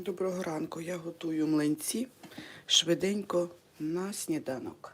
Доброго ранку. Я готую млинці швиденько на сніданок.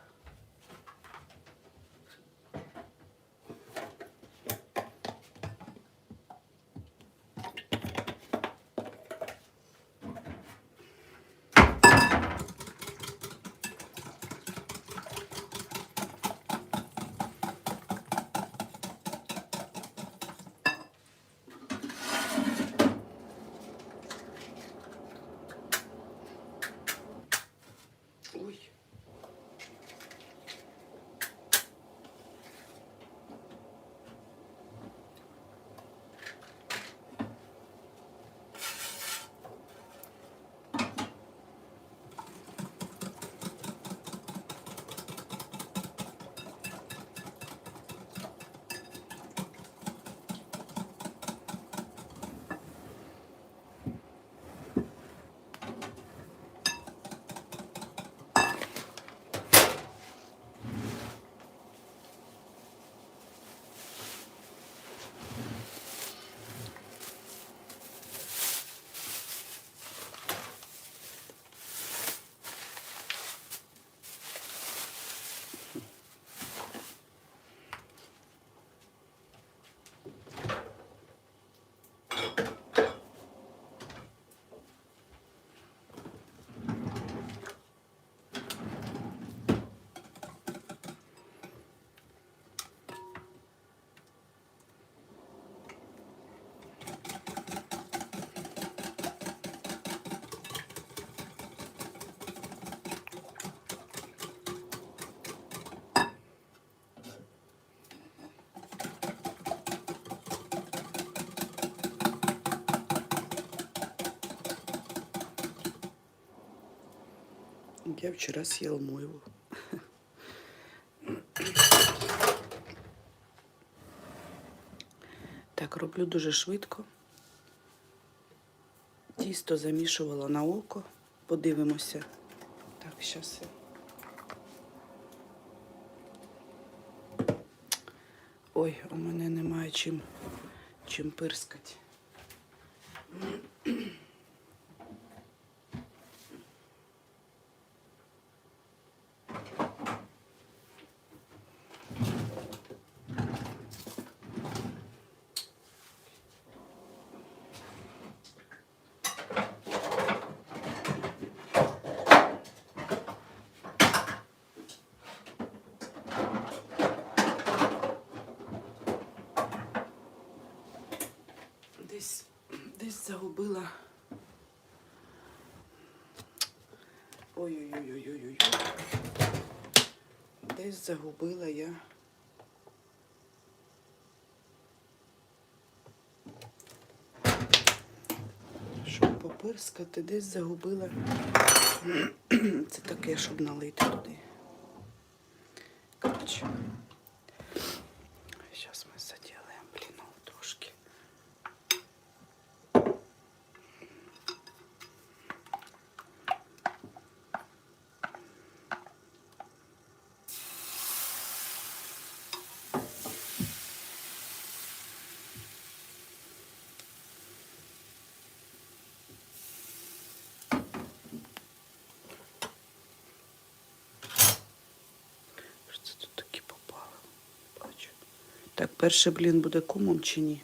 Я вчера съел мойву. Так, роблю дуже швидко. Тісто замішувала на око. Подивимося. Так, зараз. Ой, у мене немає чим, чим пирскати. Десь, десь загубила. Ой-ой-ой-ой-ой-ой. Десь загубила я. Щоб попирскати, десь загубила. Це таке, щоб налити туди. Коротше. перший блін буде комом чи ні?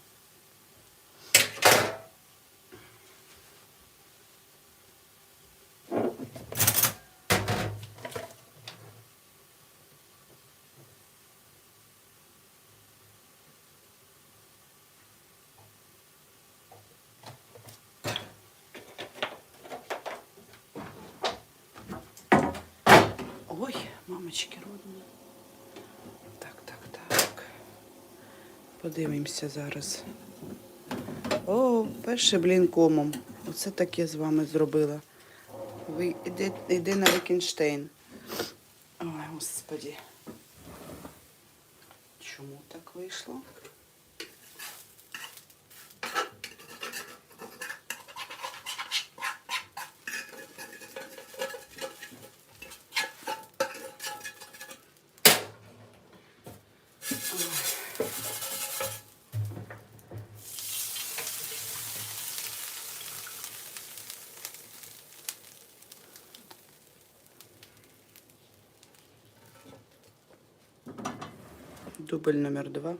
Ой, мамочки родні. Подивимося зараз. О, перший блін комом. Оце таке з вами зробила. Ви іди, іди на Вікенштейн. Ой, господі. Чому так вийшло? Дубль номер два.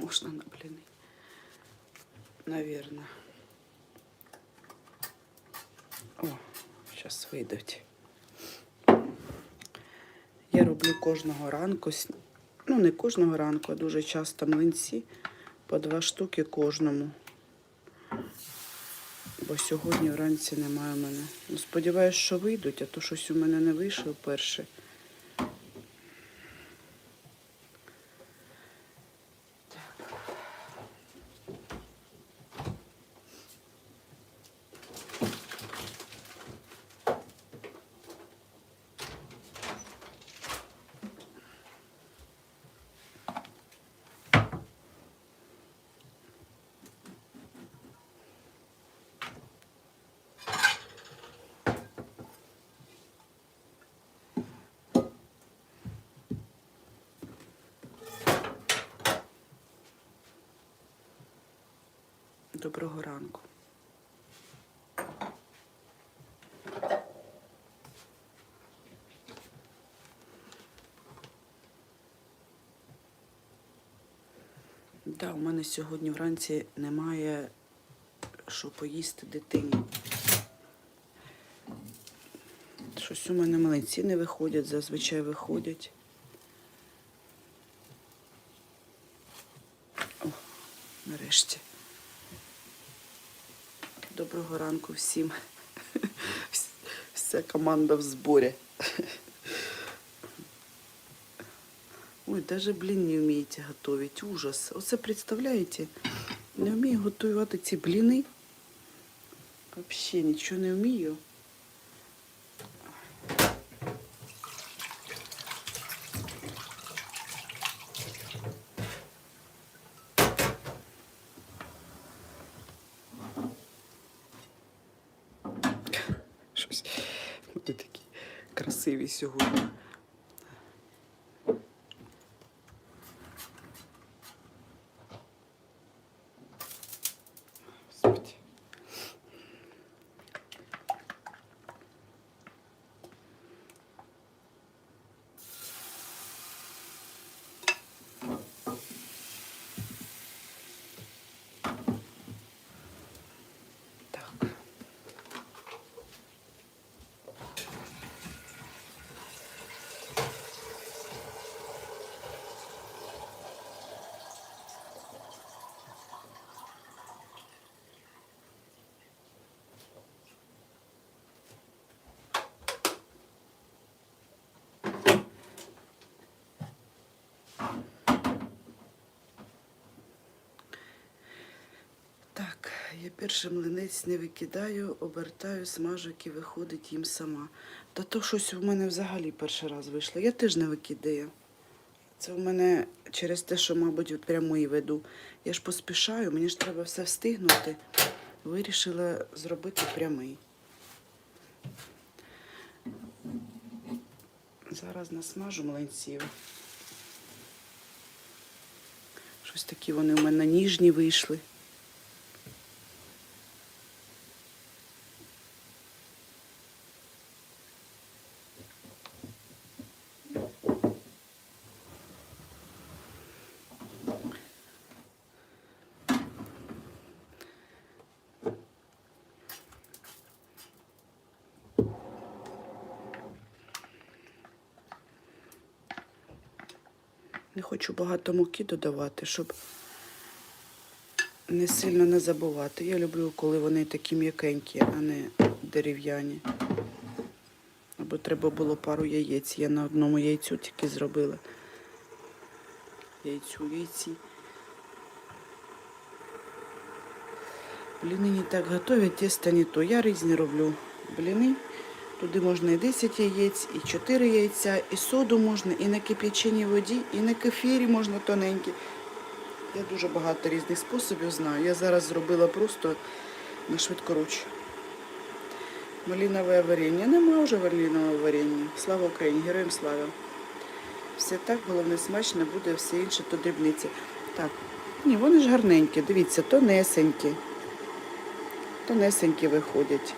Можно на блины. Наверное. О, зараз вийдуть. Я роблю кожного ранку, ну не кожного ранку, а дуже часто млинці по два штуки кожному. Бо сьогодні вранці немає в мене. Ну, сподіваюсь, що вийдуть, а то щось у мене не вийшло перше. Доброго ранку. Да, у мене сьогодні вранці немає що поїсти дитині. Щось у мене млинці не виходять, зазвичай виходять. О, нарешті. Доброго ранку всім. Вся команда в зборі. Ой, даже блін не вмієте готувати. Ужас. Оце представляєте? Не вмію готувати ці бліни. Взагалі нічого не вмію. Щось вони такі красиві сьогодні. Господи. Так. Так, я перший млинець не викидаю, обертаю, смажок і виходить їм сама. Та то щось у мене взагалі перший раз вийшло. Я теж не викидаю. Це в мене через те, що, мабуть, от прямий веду. Я ж поспішаю, мені ж треба все встигнути. Вирішила зробити прямий. Зараз насмажу млинців. Щось такі вони у мене ніжні вийшли. Хочу багато муки додавати, щоб не сильно не забувати. Я люблю, коли вони такі м'якенькі, а не дерев'яні. Або треба було пару яєць. Я на одному яйцю тільки зробила. Яйцю, яйці. Бліни не так готовят, тесто не то. Я різні роблю бліни. Туди можна і 10 яєць, і 4 яйця, і соду можна, і на кип'яченій воді, і на кефірі можна тоненькі. Я дуже багато різних способів знаю. Я зараз зробила просто на швидкоруч. Малинове варення. Нема вже малинового варення. Слава Україні, героям слава. Все так, головне смачно буде, все інше то дрібниці. Так, ні, вони ж гарненькі, дивіться, тонесенькі. Тонесенькі виходять.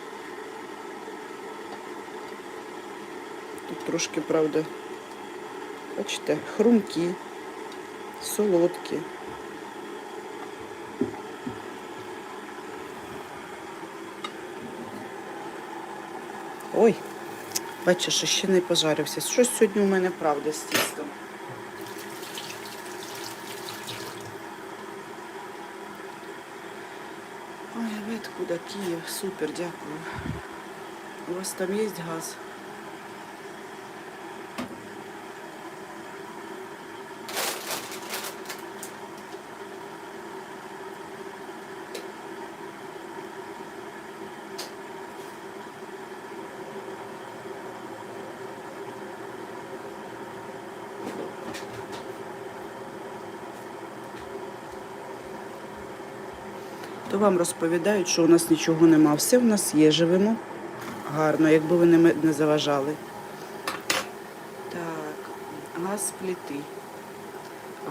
Трошки, правда, бачите, хрумкі, солодкі. Ой, бачиш, що ще не пожарився. Щось сьогодні у мене правда з тістом. Ой, ви? Київ. Супер, дякую. У вас там є газ? То вам розповідають, що у нас нічого нема. Все в нас є, живемо гарно, якби ви не, заважали. Так, газ з плити.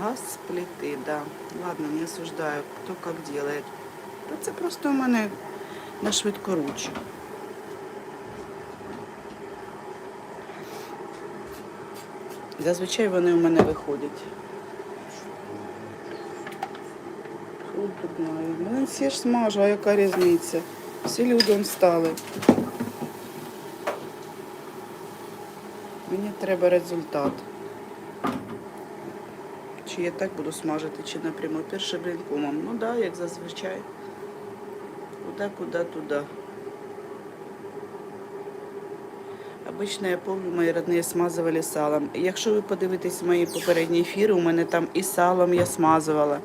Газ з плити, да. Ладно, не осуждаю, хто як делает. Та це просто у мене на швидкоруч. Зазвичай вони у мене виходять. Тут знаю. Ну, всі ж смажу, а яка різниця? Всі люди стали. Мені треба результат. Чи я так буду смажити, чи напряму перше блінкомом. Ну так, як зазвичай. Куда, куда, туда. Обично я помню, мої родні смазували салом. Якщо ви подивитесь мої попередні ефіри, у мене там і салом я смазувала,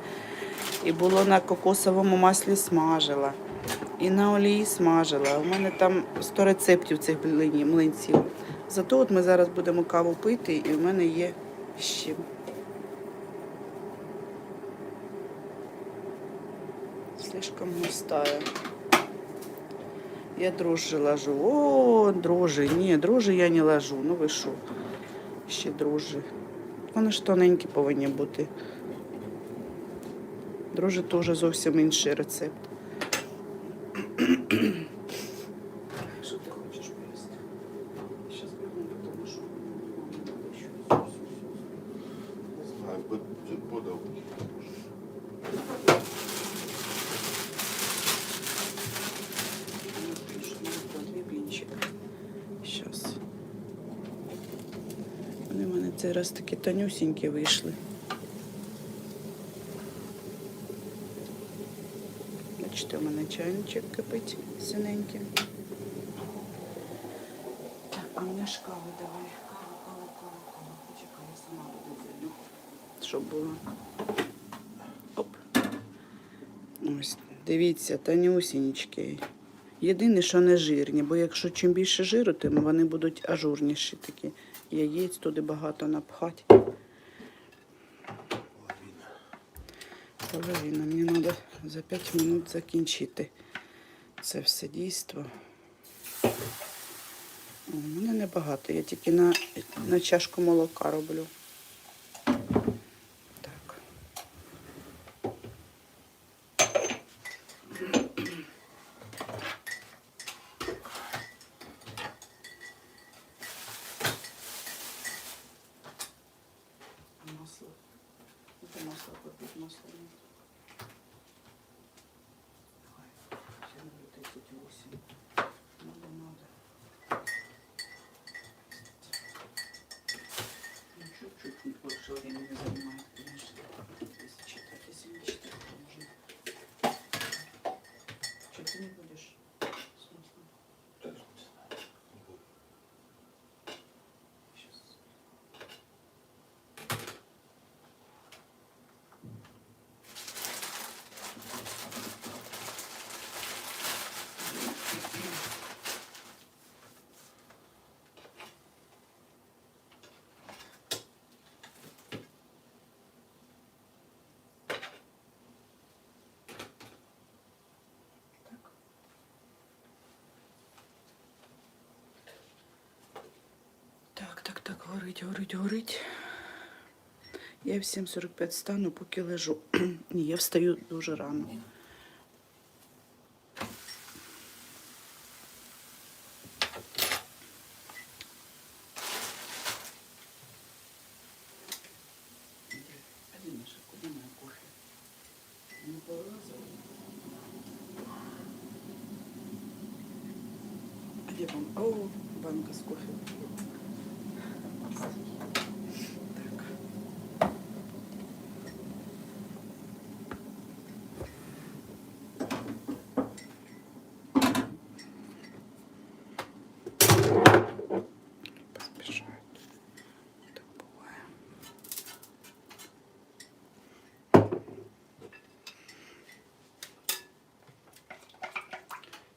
і було на кокосовому маслі смажила, і на олії смажила. У мене там 100 рецептів цих млинців. Зато от ми зараз будемо каву пити, і в мене є чим. Слишком густая. Я дрожжи ложу. О, дрожжи. Ні, дрожжи я не ложу. Ну ви що? Ще дрожжи. Вони ж тоненькі повинні бути. Дрожжи теж зовсім інший рецепт. Що ти хочеш поїсти? Зараз бігом, тому що щось. Знаю, под- подав. Сейчас. Вони мене цей раз такі тонюсінькі вийшли. Бачите, у мене чайничок кипить синенький. Так, а мені ж каву давай. Каву, каву, каву, каву. Сама буду зайду. Щоб було. Оп. Ось, дивіться, тонюсінечки. Єдине, що не жирні, бо якщо чим більше жиру, тим вони будуть ажурніші такі. Яєць туди багато напхати. Половина. Мені треба за 5 минут закінчити це все дійство. У мене небагато, я тільки на, на чашку молока роблю. Горить, горить, горить. Я в 7.45 стану, поки лежу. Я встаю дуже рано. Один Маша, куди моя кофе? Не повилазила? А где вам? О, банка с кофе. Так. Поспешают. Так бывает.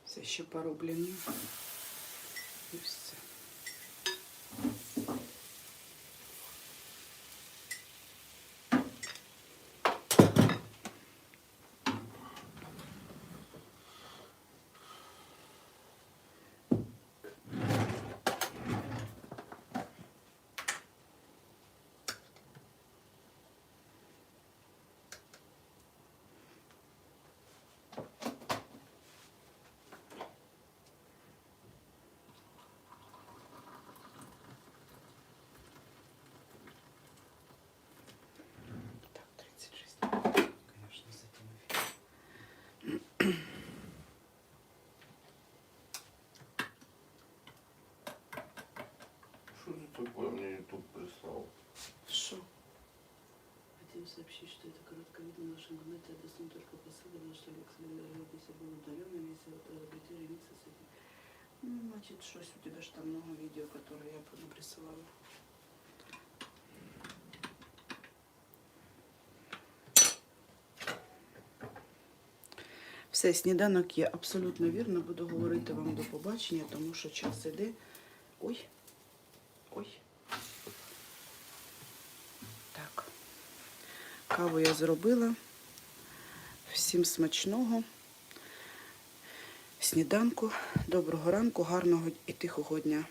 Це ще пару. такое мне YouTube прислал? Шо? Хотим сообщить, что это короткое видео на нашем канале доступно только по ссылке, потому что Лекс Леописа был удален, и если вот разобрати ремиксы с этим. Ну, значит, щось у тебя ж там много видео, которые я присылала. Все, сніданок є абсолютно вірно. Буду говорити вам до побачення, тому що час іде. Ой. Ой. Каву я зробила. Всім смачного. Сніданку, доброго ранку, гарного і тихого дня.